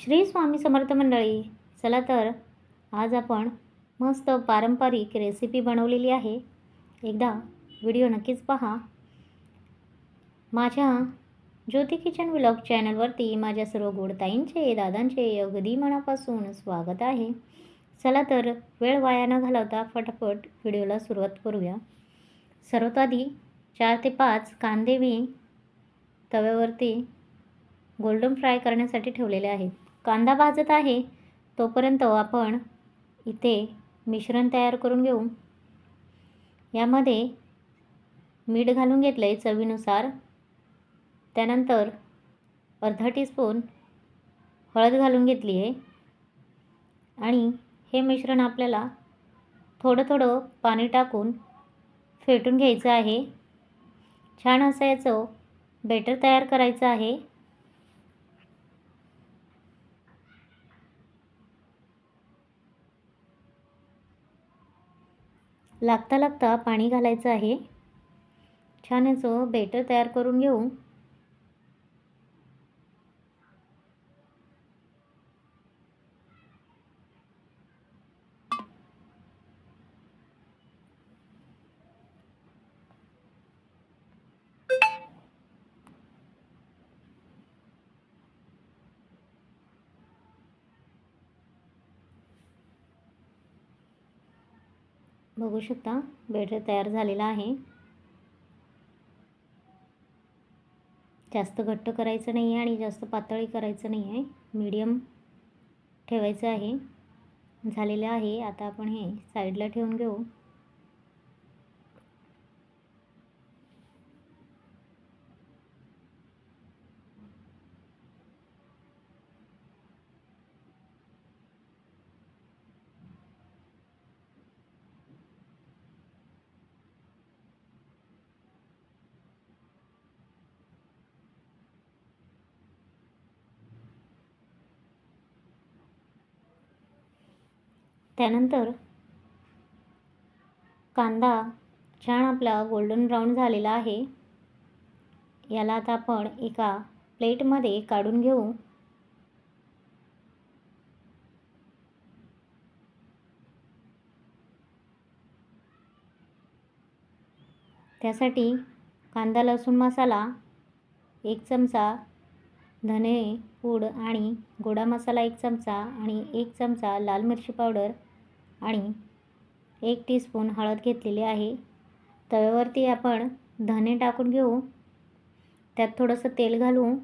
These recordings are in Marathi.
श्री स्वामी समर्थ मंडळी चला तर आज आपण मस्त पारंपरिक रेसिपी बनवलेली आहे. एकदा व्हिडिओ नक्कीच पहा. माझ्या ज्योती किचन व्लॉग चॅनलवरती माझ्या सर्व गोडताईंचे दादांचे अगदी मनापासून स्वागत आहे. चला तर वेळ वाया न घालवता फटाफट व्हिडिओला सुरुवात करूया. सर्वात आधी चार ते पाच कांदे मी तव्यावरती गोल्डन फ्राय करण्यासाठी ठेवलेले आहेत. कांदा भाजत आहे तोपर्यंत आपण इथे मिश्रण तयार करून घेऊ. यामध्ये मीठ घालून घेतलं आहे चवीनुसार. त्यानंतर अर्धा टीस्पून हळद घालून घेतली आहे. आणि हे मिश्रण आपल्याला थोडं थोडं पाणी टाकून फेटून घ्यायचं आहे. छान असं याचं बेटर तयार करायचं आहे. लागता लागता पाणी घालायचं आहे. छान याचं बेटर तयार करून घेऊ. बघू शकता बेटर तयार झालेला आहे. जास्त घट्ट करायचं नाही आहे आणि जास्त पातळी करायचं नाही आहे मीडियम ठेवायचं आहे. झालेलं आहे. आता आपण हे साईडला ठेवून घेऊ. त्यानंतर कांदा छान आपला गोल्डन ब्राऊन झालेला आहे. याला आता आपण एका प्लेटमध्ये काढून घेऊ. त्यासाठी कांदा लसूण मसाला एक चमचा धने पूड आणि गोडा मसाला एक चमचा आणि एक चमचा लाल मिरची पावडर आणि एक टीस्पून हळद घेतलेली आहे. तव्यावरती आपण धने टाकून घेऊ. त्यात थोडंसं तेल घालू.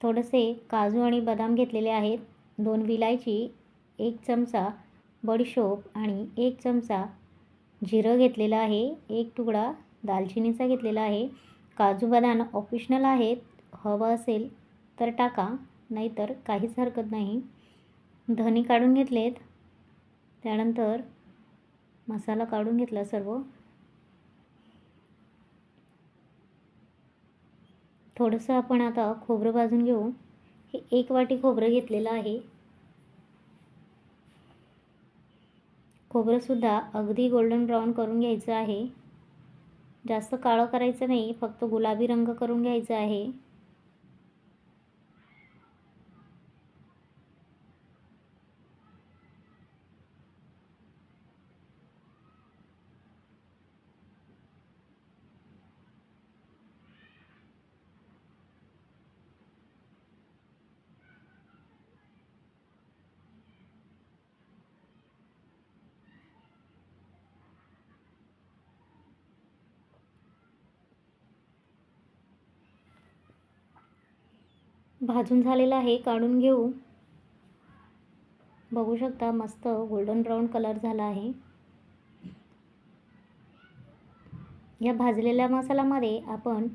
थोडेसे काजू आणि बदाम घेतलेले आहेत. दोन विलायची एक चमचा बडीशोप आणि एक चमचा जिरं घेतलेलं आहे. एक तुकडा दालचिनीचा घेतलेला आहे. काजू बदाम ऑप्शनल आहेत. हवं असेल तर टाका नाहीतर काहीच हरकत नाही. धने काढून घेतलेत. त्यानंतर मसाला काढून घेतला सर्व. थोडंसं आपण आता खोबरं भाजून घेऊ. हे एक वाटी खोबरं घेतलेलं आहे. खोबरंसुद्धा अगदी गोल्डन ब्राऊन करून घ्यायचं आहे. जास्त काळं करायचं नाही फक्त गुलाबी रंग करून घ्यायचा आहे. भाजून झालेला आहे काढून घेऊ. बघू शकता मस्त गोल्डन ब्राऊन कलर झाला आहे. या भाजलेल्या मसाल्यामध्ये आपण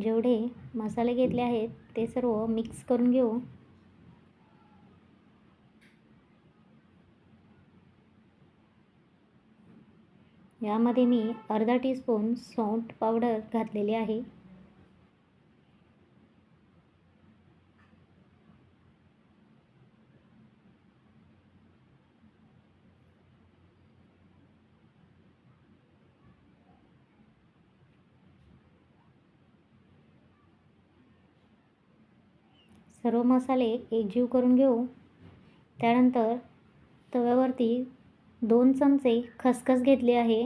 जेवढे मसाले घेतले आहेत ते सर्व मिक्स करून घेऊ. यामध्ये मी अर्धा टीस्पून सॉल्ट पावडर घातलेली आहे. सर्व मसाले एकजीव करून घेऊ. त्यानंतर तव्यावरती दोन चमचे खसखस घेतली आहे.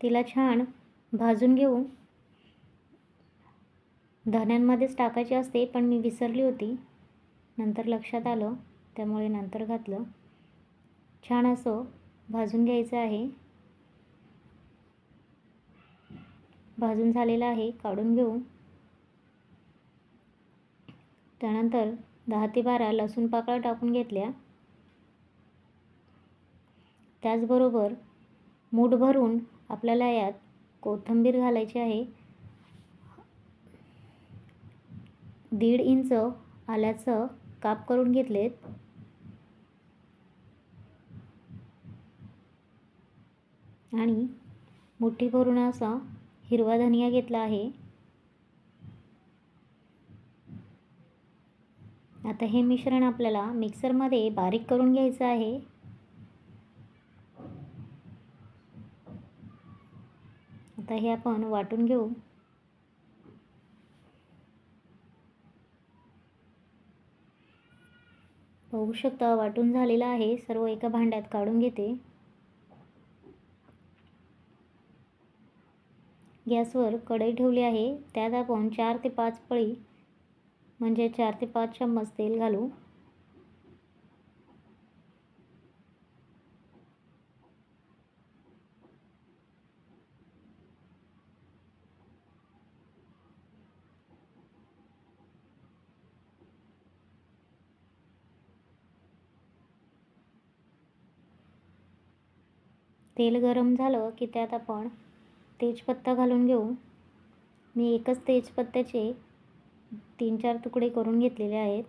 तिला छान भाजून घेऊ. धण्यांमध्येच टाकायची असते पण मी विसरली होती. नंतर लक्षात आलं त्यामुळे नंतर घातलं. छान असं भाजून घ्यायचं आहे. भाजून झालेलं आहे काढून घेऊ. त्यानंतर दहा ते बारा लसूण पाकळ्या टाकून घेतल्या. त्याचबरोबर मूठ भरून आपल्याला यात कोथिंबीर घालायची आहे. दीड इंच आल्याचं काप करून घेतलेत. आणि मुठ्ठी भरून असा हिरवा धनिया घेतला आहे. आता हे मिश्रण आपल्याला मिक्सरमध्ये बारीक करून घ्यायचं आहे. आता हे आपण वाटून घेऊ. बघू शकता वाटून झालेलं आहे. सर्व एका भांड्यात काढून घेते. गॅसवर कढई ठेवली आहे. त्यात आपण चार ते पाच पळी म्हणजे चार ते पाच चम्मच तेल घालू. तेल गरम झालं की त्यात आपण तेजपत्ता घालून घेऊ. मी एकच तेजपत्त्याचे तीन चार तुकडे करून घेतलेले आहेत.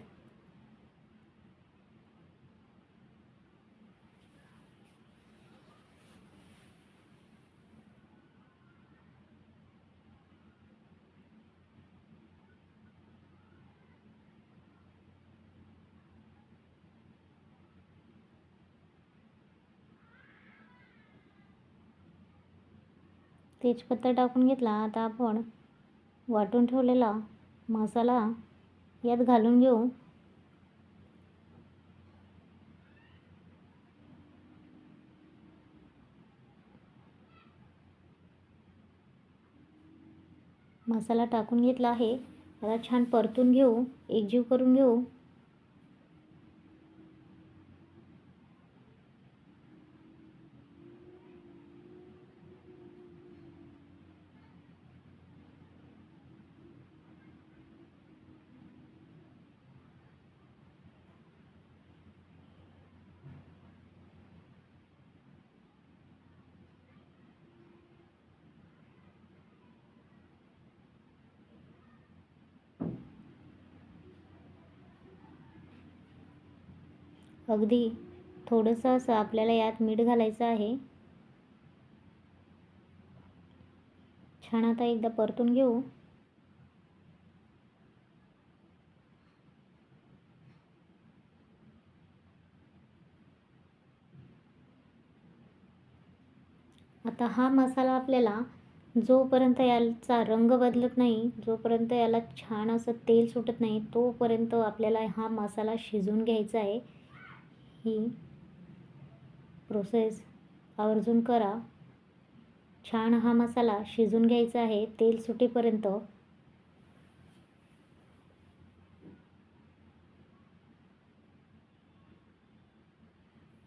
तेजपत्ता टाकून घेतला. आता आपण वाटून ठेवलेला मसाला यात घालून घेऊ. मसाला टाकून घेतला आहे. त्याला छान परतून घेऊ. एकजीव करून घेऊ. अगदी. थोडंसं असं आपल्याला यात मीठ घालायचं आहे. छान आता एकदा परतून घेऊ. आता हा मसाला आपल्याला जोपर्यंत याचा रंग बदलत नाही जोपर्यंत याला छान असं तेल सुटत नाही तोपर्यंत आपल्याला हा मसाला शिजवून घ्यायचा आहे. ही प्रोसेस आवर्जून करा. छान हा मसाला शिजून घ्यायचा आहे तेल सुटेपर्यंत.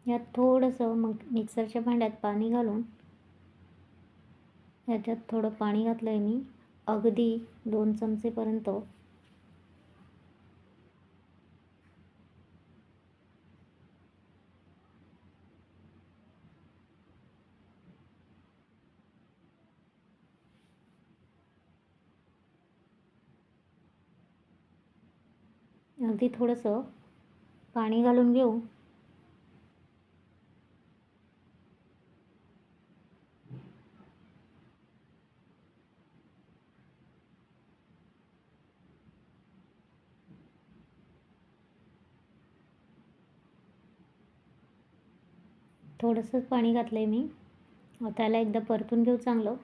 यात थोडंसं मग मिक्सरच्या भांड्यात पाणी घालून याच्यात थोडं पाणी घातलं आहे मी अगदी दोन चमचेपर्यंत. अगदी थोडंसं पाणी घालून घेऊ. थोडंसंच पाणी घातलं आहे मी. त्याला एकदा परतून घेऊ चांगलं.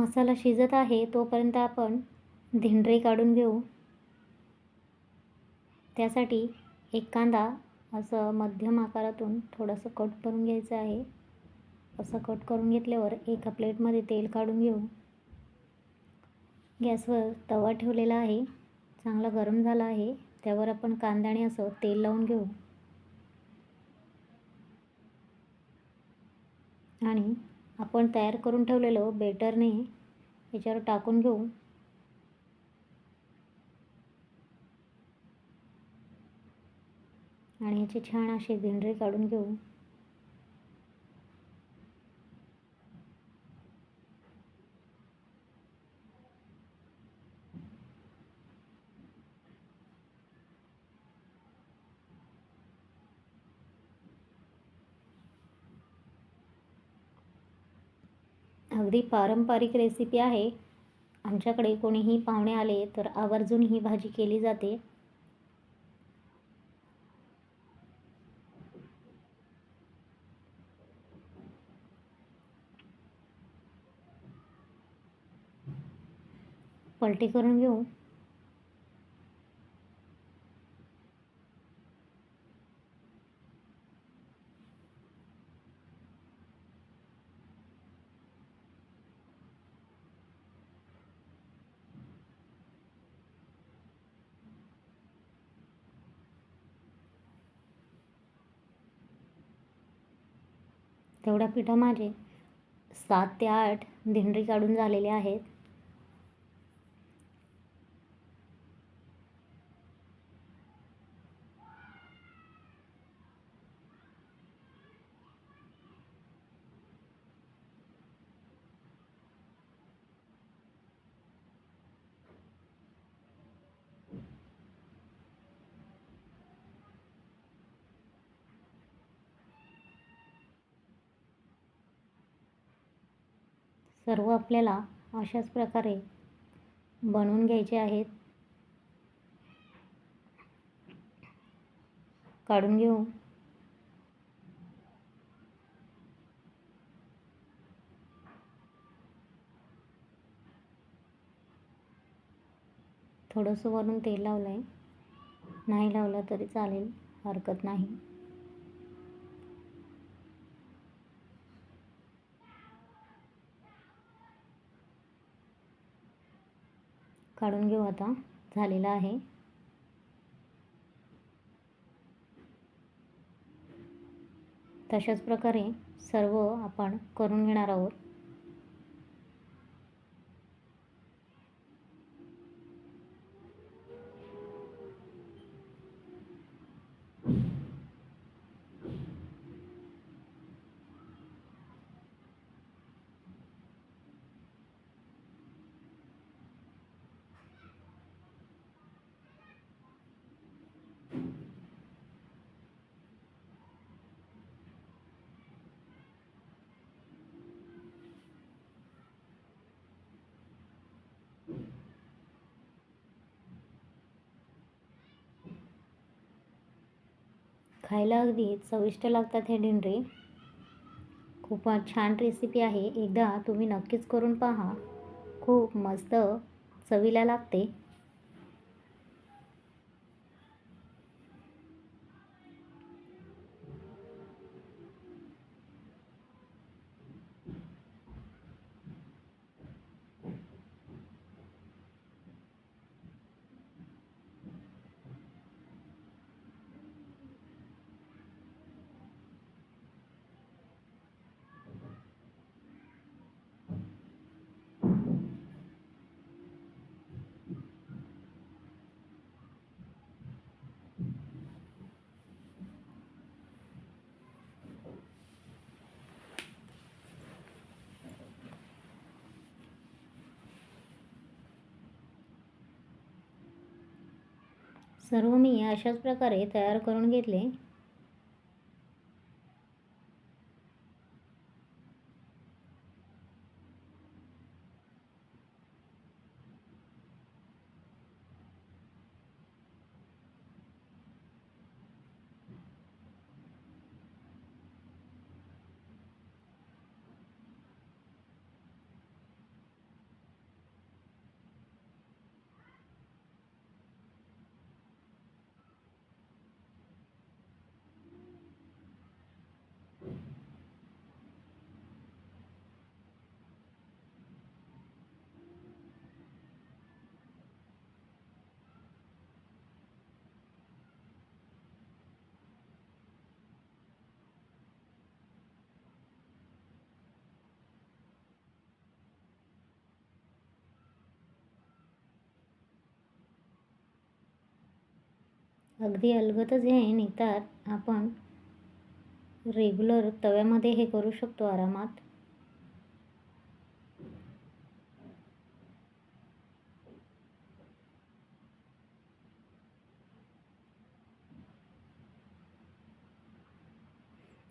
मसाला शिजत आहे तोपर्यंत आपण धिंडरे काढून घेऊ. त्यासाठी एक कांदा असं मध्यम आकारातून थोडंसं कट करून घ्यायचं आहे. असं कट करून घेतल्यावर एका प्लेटमध्ये तेल काढून घेऊ. गॅसवर तवा ठेवलेला आहे. चांगला गरम झाला आहे. त्यावर आपण कांद्याने असं तेल लावून घेऊ. आणि आपण तयार करून ठेवलेलं बेटरने याच्यावर टाकून घेऊ. आणि याचे छान असे धिंडरे काढून घेऊ. अगदी पारंपरिक रेसिपी आहे. आमच्याकडे कोणीही पाहुणे आले तर आवर्जून ही भाजी केली जाते. पलटी करून घेऊ. तेवढ्या पिठा माझे सात ते आठ धिंडरी काढून झालेले आहेत. सर्व आपल्याला अशाच प्रकारे बनवून घ्यायचे आहेत. काढून घेऊ. थोडंसं वरून तेल लावलं आहे नाही लावलं तरी चालेल हरकत नाही. काढून घेऊ आता. झालेला आहे. तशाच प्रकारे सर्व आपण करून घेणार आहोत. खायला अगदी चविष्ट लागतात हे डिंडरे खूपच छान रेसिपी आहे. एकदा तुम्ही नक्कीच करून पहा. खूप मस्त चवीला लागते. सर्व मी अशाच प्रकारे तयार करून घेतले. अगदी अलगतच हे निघतात आपण रेग्युलर तव्यामध्ये हे करू शकतो आरामात.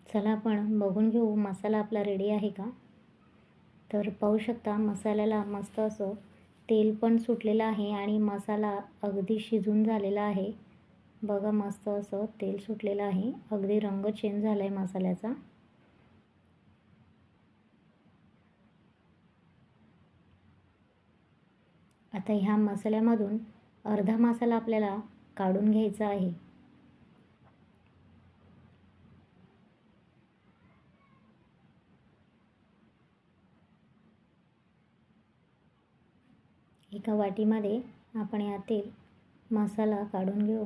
चला आपण बघून घेऊ मसाला आपला रेडी आहे का? तर पाहू शकता मसाल्याला मस्त असं तेल पण सुटलेलं आहे आणि मसाला अगदी शिजून झालेला आहे. बघा मस्त असं तेल सुटलेलं आहे. अगदी रंग चेंज झाला आहे मसाल्याचा. आता ह्या मसाल्यामधून अर्धा मसाला आपल्याला काढून घ्यायचा आहे. एका वाटीमध्ये आपण यातील मसाला काढून घेऊ.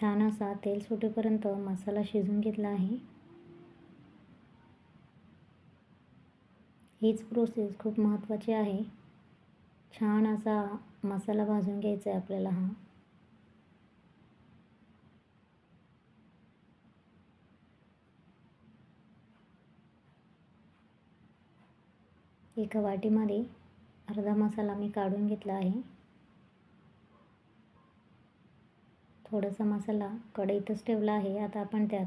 छान असा तेल सुटेपर्यंत मसाला शिजून घेतला आहे. हीच प्रोसेस खूप महत्त्वाची आहे. छान असा मसाला भाजून घ्यायचा आहे आपल्याला हा. एका वाटीमध्ये अर्धा मसाला मी काढून घेतला आहे. थोडासा मसाला कढईतच ठेवला आहे. आता आपण त्यात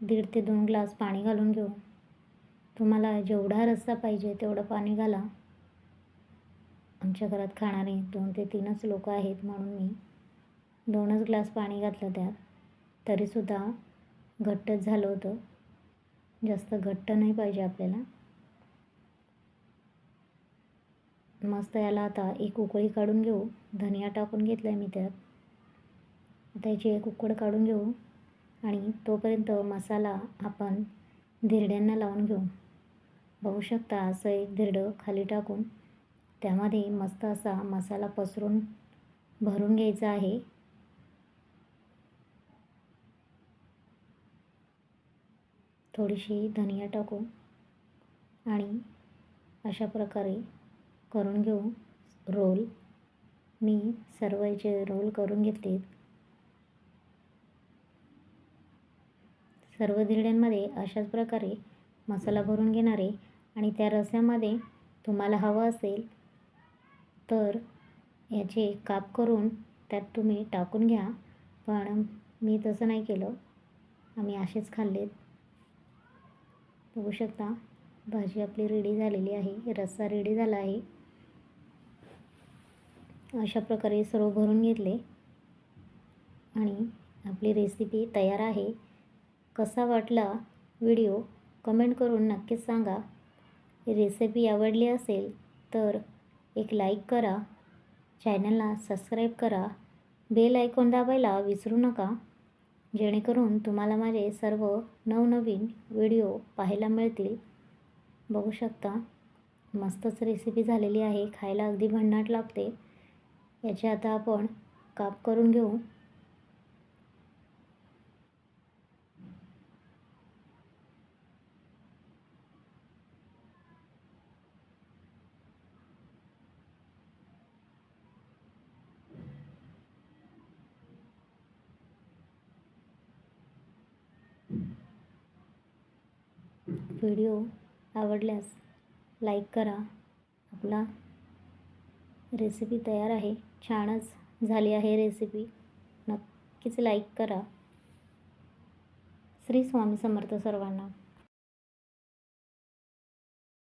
दीड ते दोन ग्लास पाणी घालून घेऊ. तुम्हाला जेवढा रस्सा पाहिजे तेवढं पाणी घाला. आमच्या घरात खाणारे दोन ते तीनच लोक आहेत म्हणून मी दोनच ग्लास पाणी घातलं त्यात. तरीसुद्धा घट्टच झालं होतं. जास्त घट्ट नाही पाहिजे आपल्याला. मस्त याला आता एक उकळी काढून घेऊ. धनिया टाकून घेतला आहे मी त्यात. आता याची एक उकड काढून घेऊ आणि तोपर्यंत मसाला आपण धिरड्यांना लावून घेऊ. बघू शकता असं एक धिरडं खाली टाकून त्यामध्ये मस्त असा मसाला पसरून भरून घ्यायचा आहे. थोडीशी धनिया टाकू आणि अशा प्रकारे करून घेऊ रोल. मी सर्व याचे रोल करून घेतले सर्व धिरड्यांमध्ये अशाच प्रकारे मसाला भरून घेणारे आणि त्या रस्यामध्ये तुम्हाला हवं असेल तर याचे काप करून त्यात तुम्ही टाकून घ्या. पण मी तसं नाही केलं. आम्ही असेच खाल्लेत. बघू शकता भाजी आपली रेडी झालेली आहे. रस्सा रेडी झाला आहे. अशा प्रकारे सर्व भरून घेतले. आणि आपली रेसिपी तयार आहे. कसा वाटला व्हिडिओ कमेंट करून नक्कीच सांगा. रेसिपी आवडली असेल तर एक लाईक करा. चॅनलला सबस्क्राईब करा. बेल आयकॉन दाबायला विसरू नका. जेणेकरून तुम्हाला माझे सर्व नवनवीन व्हिडिओ पाहायला मिळतील. बघू शकता मस्तच रेसिपी झालेली आहे. खायला अगदी भन्नाट लागते. याचे आता आपण काप करून घेऊ. व्हिडिओ आवडल्यास लाईक करा. आपला रेसिपी तयार आहे. छानच झाली आहे रेसिपी. नक्कीच लाईक करा. श्री स्वामी समर्थ सर्वांना.